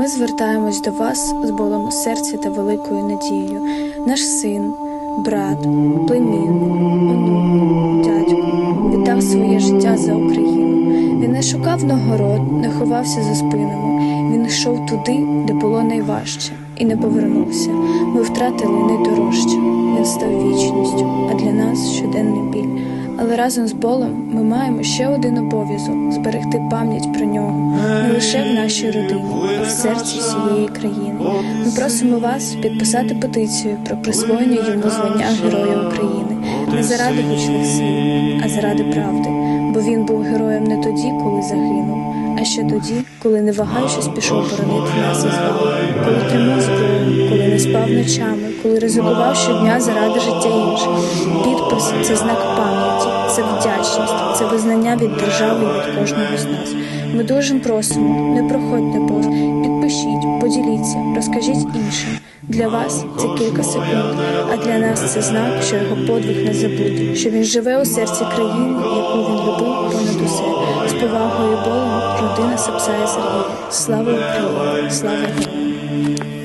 Ми звертаємось до вас з болем у серці та великою надією. Наш син, брат, племінник, онук, дядько віддав своє життя за Україну. Він не шукав нагород, не ховався за спинами. Він йшов туди, де було найважче, і не повернувся. Ми втратили найдорожче. Він став вічністю, Але разом з болем ми маємо ще один обов'язок зберегти пам'ять про нього не лише в нашій родині, а в серці всієї країни. Ми просимо вас підписати петицію про присвоєння йому звання Героя України не заради гучних слів, а заради правди. Бо він був героєм не тоді, коли загинув, а ще тоді, коли не вагаючись пішов боронити нас із вами, коли тримав зброю, коли не спав ночами, коли ризикував щодня заради життя інших. Підпис це знак пам'яті, це вдячність, це визнання від держави від кожного з нас. Ми дуже просимо, не проходьте повз, підпишіть, поділіться, розкажіть іншим. Для вас це кілька секунд, а для нас це знак, що його подвиг не забутий, що він живе у серці країни, яку він любив понад усе. З повагою і болем родина Сапсая Сергія. Слава Україні! Слава героям!